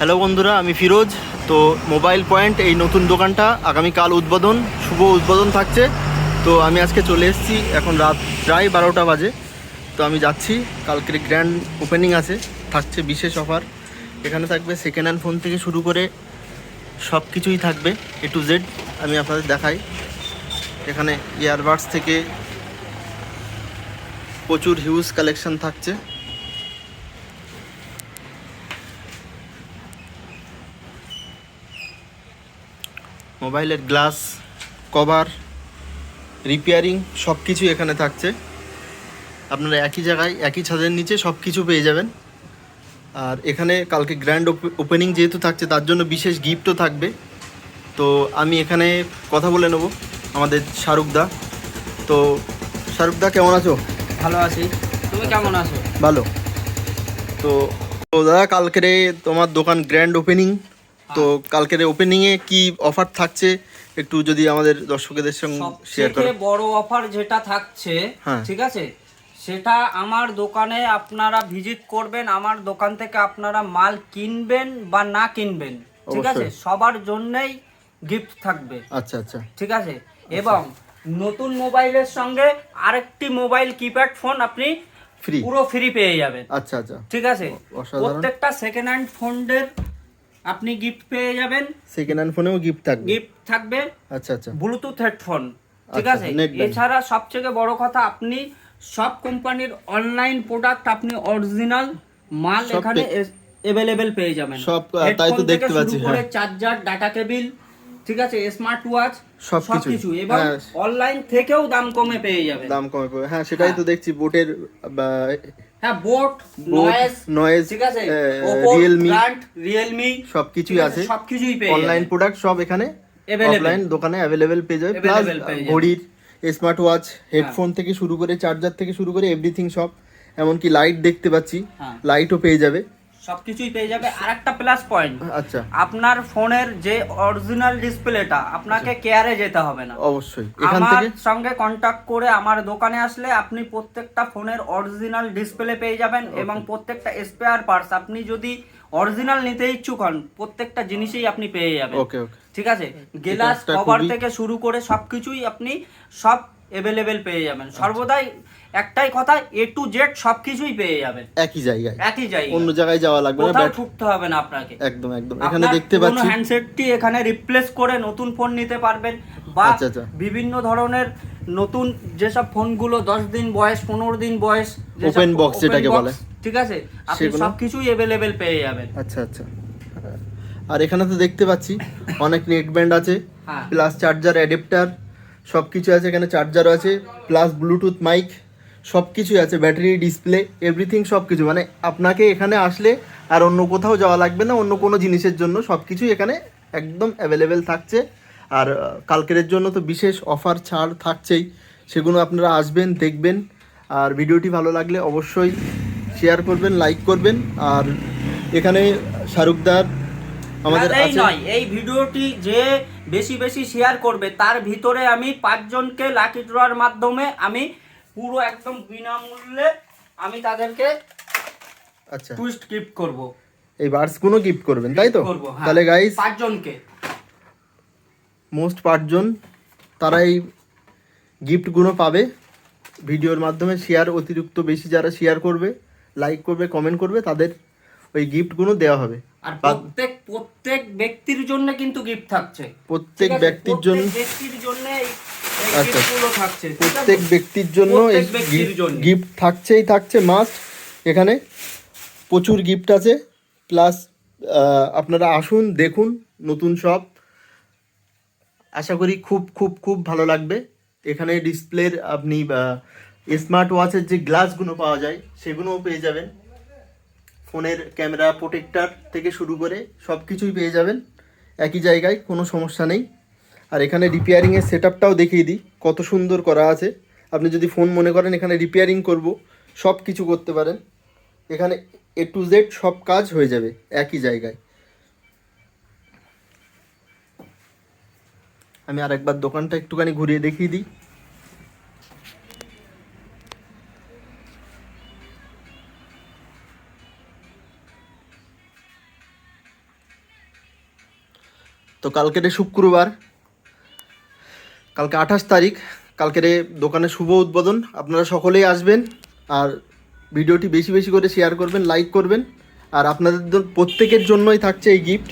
Hello বন্ধুরা, আমি ফিরোজ। তো মোবাইল পয়েন্ট, এই নতুন দোকানটা আগামীকাল উদ্বোধন, শুভ উদ্বোধন থাকছে। তো আমি আজকে চলে এসেছি, এখন রাত প্রায় বারোটা বাজে। তো আমি যাচ্ছি, কালকের গ্র্যান্ড ওপেনিং আছে, থাকছে বিশেষ অফার এখানে থাকবে সেকেন্ড হ্যান্ড ফোন থেকে শুরু করে সব কিছুই থাকবে এ টু জেড আমি আপনাদের দেখাই। এখানে ইয়ারবাডস থেকে প্রচুর হিউজ কালেকশন থাকছে। মোবাইলের গ্লাস কভার রিপেয়ারিং সব কিছু এখানে থাকছে। আপনারা একই জায়গায় একই ছাদের নিচে সব কিছু পেয়ে যাবেন। আর এখানে কালকে গ্র্যান্ড ওপেনিং যেহেতু থাকছে তার জন্য বিশেষ গিফটও থাকবে। তো আমি এখানে কথা বলে নেব আমাদের শাহরুখদা তো শাহরুখদা কেমন আছো? ভালো আছি। তুমি কেমন আছো? ভালো। তো তো দাদা কালকের তোমার দোকান গ্র্যান্ড ওপেনিং তো কালকের ওপেনিংয়ে কি অফার থাকছে? একটু যদি আমাদের দর্শকদের সঙ্গে শেয়ার করো। সবথেকে বড় অফার যেটা থাকছে হ্যাঁ। ঠিক আছে? সেটা আমার দোকানে আপনারা ভিজিট করবেন আমার দোকান থেকে আপনারা মাল কিনবেন বা না কিনবেন ঠিক আছে? সবার জন্যই গিফট থাকবে। আচ্ছা আচ্ছা। ঠিক আছে? এবং নতুন মোবাইলের সঙ্গে আরেকটি মোবাইল কিপ্যাড ফোন আপনি ফ্রি পুরো ফ্রি পেয়ে যাবেন। আচ্ছা আচ্ছা। ঠিক আছে? প্রত্যেকটা সেকেন্ড হ্যান্ড ফোনের আপনি গিফট পেয়ে যাবেন। সেকেন্ড হ্যান্ড ফোনেও গিফট থাকবে। গিফট থাকবে। আচ্ছা আচ্ছা। ব্লুটুথ হেডফোন ঠিক আচ্ছা, আছে। এছাড়া সবথেকে বড় কথা আপনি সব কোম্পানির অনলাইন প্রোডাক্ট আপনি অরিজিনাল মাল এখানে অ্যাভেলেবেল পেয়ে যাবেন। সব, তাই তো দেখতে পাচ্ছি, হ্যাঁ। চার্জার ডাটা কেবিল ঠিক আছে? Smart watch. সবকিছু এবং হ্যাঁ। অনলাইন থেকেও দাম কমে পেয়ে যাবেন। দাম কমে পড়বে হ্যাঁ সেটাই তো দেখছি বোটের হ্যাঁ বোট বোট নয়েজ ঠিক আছে? রিয়েলমি রিয়েলমি সবকিছুই আছে সবকিছুই পেয়ে অনলাইন প্রোডাক্ট সব এখানে। অফলাইন দোকানে অ্যাভেলেবেল পেয়ে যাবে। প্লাস। ঘড়ির স্মার্ট ওয়াচ হেডফোন থেকে শুরু করে চার্জার থেকে শুরু করে এভরিথিং সব। এমনকি লাইট দেখতে পাচ্ছি। হ্যাঁ। লাইটও পেয়ে যাবে। সবকিছুই পেয়ে যাবে। আর একটা প্লাস পয়েন্ট আচ্ছা। আপনার ফোনের যে অরিজিনাল ডিসপ্লেটা আপনাকে কেয়ারে যেতে হবে না। অবশ্যই। আমার সঙ্গে কন্টাক্ট করে আমার দোকানে আসলে আপনি প্রত্যেকটা ফোনের অরিজিনাল ডিসপ্লে পেয়ে যাবেন এবং প্রত্যেকটা স্পেয়ার পার্টস আপনি যদি অরিজিনাল নিতে ইচ্ছুক হন প্রত্যেকটা জিনিসই আপনি পেয়ে যাবেন। ওকে ওকে ঠিক আছে? গ্লাস কভার থেকে শুরু করে সবকিছুই আপনি সব অ্যাভেলেবেল পেয়ে যাবেন। সর্বদাই একটাই কথা এ টু জেড সবকিছুই পেয়ে যাবেন। একই জায়গায়। একই জায়গায়। অন্য জায়গায় যাওয়া লাগবে না কোথাও ছুটতে হবে না আপনাকে। একদম একদম। এখানে দেখতে পাচ্ছি। হ্যান্ডসেটটি এখানে রিপ্লেস করে নতুন ফোন নিতে পারবেন বা আচ্ছা, আচ্ছা। বিভিন্ন ধরনের নতুন যেসব ফোনগুলো দশ দিন বয়স পনেরো দিন বয়স যেসব বক্স যেটাকে বলে। ঠিক আছে? আপনি? সবকিছুই অ্যাভেলেবেল পেয়ে যাবেন। আচ্ছা আচ্ছা। আর এখানে তো দেখতে পাচ্ছি অনেক নেট ব্যান্ড আছে। প্লাস চার্জার অ্যাডাপ্টার সব কিছু আছে, এখানে চার্জারও আছে প্লাস ব্লুটুথ মাইক সব কিছুই আছে ব্যাটারি ডিসপ্লে এভরিথিং সব কিছু মানে আপনাকে এখানে আসলে আর অন্য কোথাও যাওয়া লাগবে না, অন্য কোনো জিনিসের জন্য সব কিছুই এখানে একদম অ্যাভেলেবেল থাকছে। আর কালকের জন্য তো বিশেষ অফার ছাড় থাকছেই, সেগুলো আপনারা আসবেন, দেখবেন। আর ভিডিওটি ভালো লাগলে অবশ্যই শেয়ার করবেন লাইক করবেন। আর এখানে শাহরুখদার আমাদের এই নয় এই ভিডিওটি যে বেশি বেশি শেয়ার করবে তার ভিতরে আমি পাঁচজনকে লাকি ড্রয়ার মাধ্যমে আমি পুরো একদম বিনামূল্যে আমি তাদেরকে আচ্ছা। টুইস্ট গিফট করব। এই বার্ডসগুলো গিফট করবেন তাই তো? হ্যাঁ। তাহলে গাইস পাঁচজনকে। মোস্ট পাঁচজন তারা এই গিফটগুলো পাবে। ভিডিওর মাধ্যমে শেয়ার অতিরিক্ত বেশি যারা শেয়ার করবে লাইক করবে কমেন্ট করবে তাদের ওই গিফটগুলো দেওয়া হবে। আর প্রত্যেক প্রত্যেক ব্যক্তির জন্য কিন্তু গিফট থাকছে। প্রত্যেক ব্যক্তির জন্য ব্যক্তির জন্য আচ্ছা। প্রত্যেক ব্যক্তির জন্য। গিফট থাকছেই থাকছে মাস্ট এখানে প্রচুর গিফট আছে। প্লাস আপনারা আসুন দেখুন নতুন সব আশা করি খুব খুব খুব ভালো লাগবে। এখানে ডিসপ্লের আপনি স্মার্ট ওয়াচের যে গ্লাসগুলো পাওয়া যায় সেগুলোও পেয়ে যাবেন। ফোনের ক্যামেরা প্রোটেক্টার থেকে শুরু করে সব কিছুই পেয়ে যাবেন। একই জায়গায়, কোনো সমস্যা নেই। আর এখানে রিপেয়ারিংয়ের সেট আপটাও দেখিয়ে দিই, কত সুন্দর করা আছে। আপনি যদি ফোন মনে করেন, এখানে রিপেয়ারিং করব সব কিছু করতে পারেন। এখানে এ টু জেড সব কাজ হয়ে যাবে, একই জায়গায়। আমি আর একবার দোকানটা একটুখানি ঘুরিয়ে দেখিয়ে দিই। তো কালকের শুক্রবার, কালকে আঠাশ তারিখ, কালকের দোকানে শুভ উদ্বোধন। আপনারা সকলেই আসবেন আর ভিডিওটি বেশি বেশি করে শেয়ার করবেন লাইক করবেন। আর আপনাদের প্রত্যেকের জন্যই থাকছে এই গিফট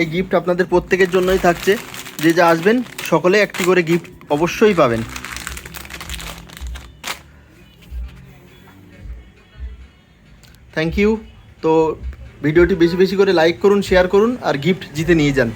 এই গিফট আপনাদের প্রত্যেকের জন্যই থাকছে। যে যা আসবেন, সকলে একটি করে গিফট অবশ্যই পাবেন। থ্যাংক ইউ তো ভিডিওটি বেশি বেশি করে লাইক করুন শেয়ার করুন, আর গিফট জিতে নিয়ে যান।